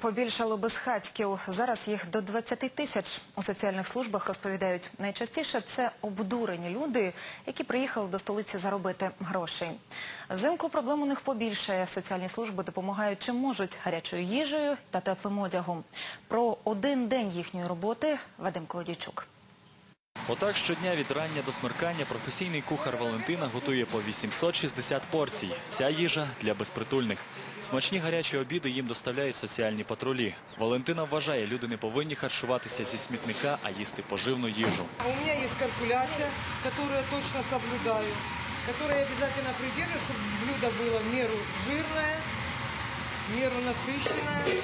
Побільшало безхатьків. Зараз їх до 20 тисяч. У соціальних службах розповідають, найчастіше це обдурені люди, які приїхали до столиці заробити грошей. Взимку проблем у них побільшає. Соціальні служби допомагають чим можуть гарячою їжею та теплим одягом. Про один день їхньої роботи Вадим Колодійчук. Отак щодня від рання до смеркання професійний кухар Валентина готує по 860 порцій. Ця їжа для безпритульних. Смачні гарячі обіди їм доставляють соціальні патрулі. Валентина вважає, люди не повинні харчуватися зі смітника, а їсти поживну їжу. У меня есть калькуляция, которую я точно соблюдаю, которой я обязательно придерживаюсь, чтобы блюдо было в меру жирное, в меру насыщенное,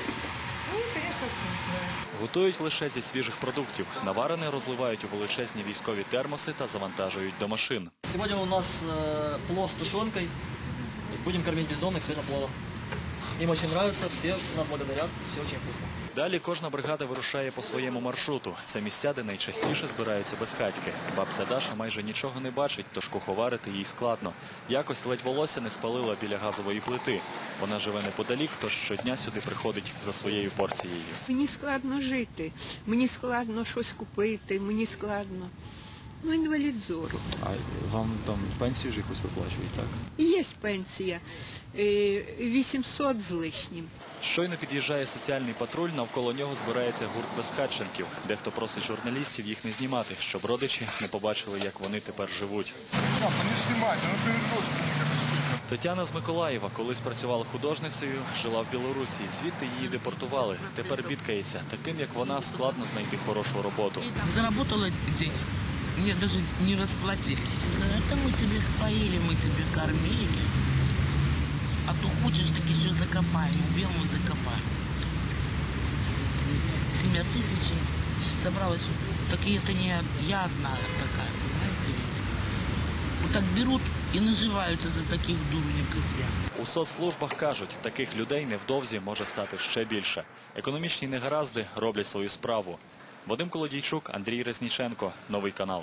Готують лише зі свіжих продуктів. Наварини розливають у величезні військові термоси та завантажують до машин. Сьогодні у нас э, плов з тушенкой. Будемо кормити бездомних сьогодні пловом. Им очень нравится, все нас благодарят, все очень вкусно. Далі кожна бригада вирушає по своєму маршруту. Це місця, де найчастіше збираються безхатьки. Бабця Даша майже нічого не бачить, тож куховарити їй складно. Якось ледь волосся не спалила біля газової плити. Вона живе неподалік, тож щодня сюди приходить за своєю порцією. Мені складно жити, мені складно щось купити, мені складно. Ну, інвалід зору. А вам там пенсію ж якусь виплачують, так? Є пенсія е, 800 з лишнім. Щойно під'їжджає соціальний патруль, навколо нього збирається гурт безхатченків. Дехто просить журналістів їх не знімати, щоб родичі не побачили, як вони тепер живуть. Не снимайте, ну перед. Тетяна з Миколаєва колись працювала художницею, жила в Білорусі. Звідти її депортували. Тепер бідкається. Таким як вона складно знайти хорошу роботу. Заработала денег Мне даже не расплатились. Это мы тебе поили, мы тебе кормили. А то хочешь, так еще закопаем. Убьем и закопаем. Семья тысяч собралась. Так и это не я одна такая, понимаете? Вот так берут и наживаются за таких дурней, как я. У соцслужбах кажуть, таких людей невдовзі може стати ще більше. Економічні негаразди роблять свою справу. Вадим Колодійчук, Андрій Резніченко, новий канал.